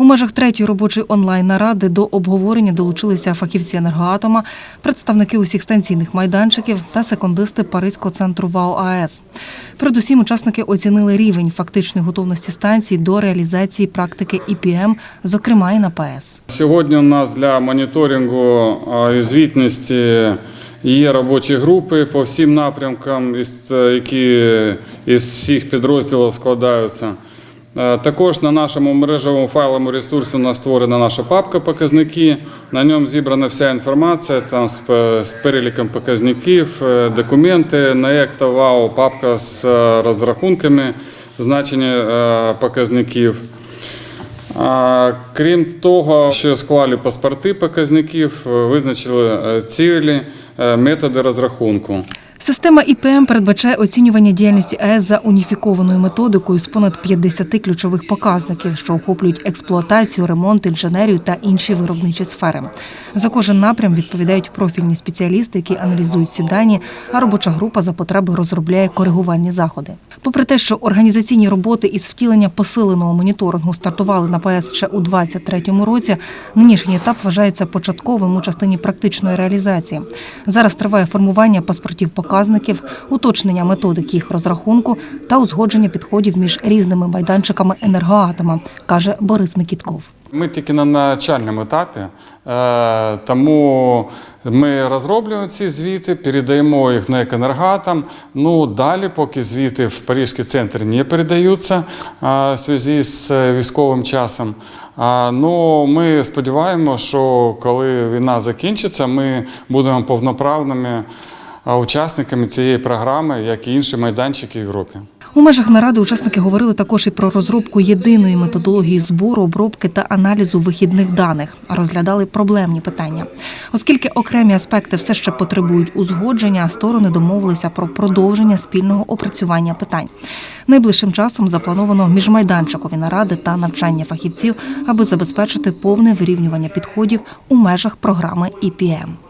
У межах третьої робочої онлайн-наради до обговорення долучилися фахівці енергоатома, представники усіх станційних майданчиків та секундисти Паризького центру ВАО АЕС. Передусім, учасники оцінили рівень фактичної готовності станції до реалізації практики ІПМ, зокрема і на ПАЕС. Сьогодні у нас для моніторингу і звітності є робочі групи по всім напрямкам, які із всіх підрозділів складаються. Е, Також на нашому мережевому файловому ресурсі у нас створена наша папка показники. На ньому зібрана вся інформація там з, переліком показників, е, документи на ЕКТО, ВАО, папка з е, розрахунками значення показників. Крім того, що склали паспорти показників, визначили цілі, методи розрахунку. Система ІПМ передбачає оцінювання діяльності АЕС за уніфікованою методикою з понад 50 ключових показників, що охоплюють експлуатацію, ремонт, інженерію та інші виробничі сфери. За кожен напрям відповідають профільні спеціалісти, які аналізують ці дані, а робоча група за потреби розробляє коригувальні заходи. Попри те, що організаційні роботи із втілення посиленого моніторингу стартували на ПАЕС ще у 2023 році, нинішній етап вважається початковим у частині практичної реалізації. Зараз триває формування паспортів показників, уточнення методик їх розрахунку та узгодження підходів між різними майданчиками енергоатома, каже Борис Микітков. Ми тільки на начальному етапі, е, тому ми розроблюємо ці звіти, передаємо їх на екенергатам. Ну далі, поки звіти в Паризький центр не передаються е, в зв'язку з е, військовим часом. Ну, ми сподіваємося, що коли війна закінчиться, ми будемо повноправними учасниками цієї програми, як і інші майданчики в Європі. У межах наради учасники говорили також і про розробку єдиної методології збору, обробки та аналізу вихідних даних, розглядали проблемні питання. Оскільки окремі аспекти все ще потребують узгодження, сторони домовилися про продовження спільного опрацювання питань. Найближчим часом заплановано міжмайданчикові наради та навчання фахівців, аби забезпечити повне вирівнювання підходів у межах програми ІПМ.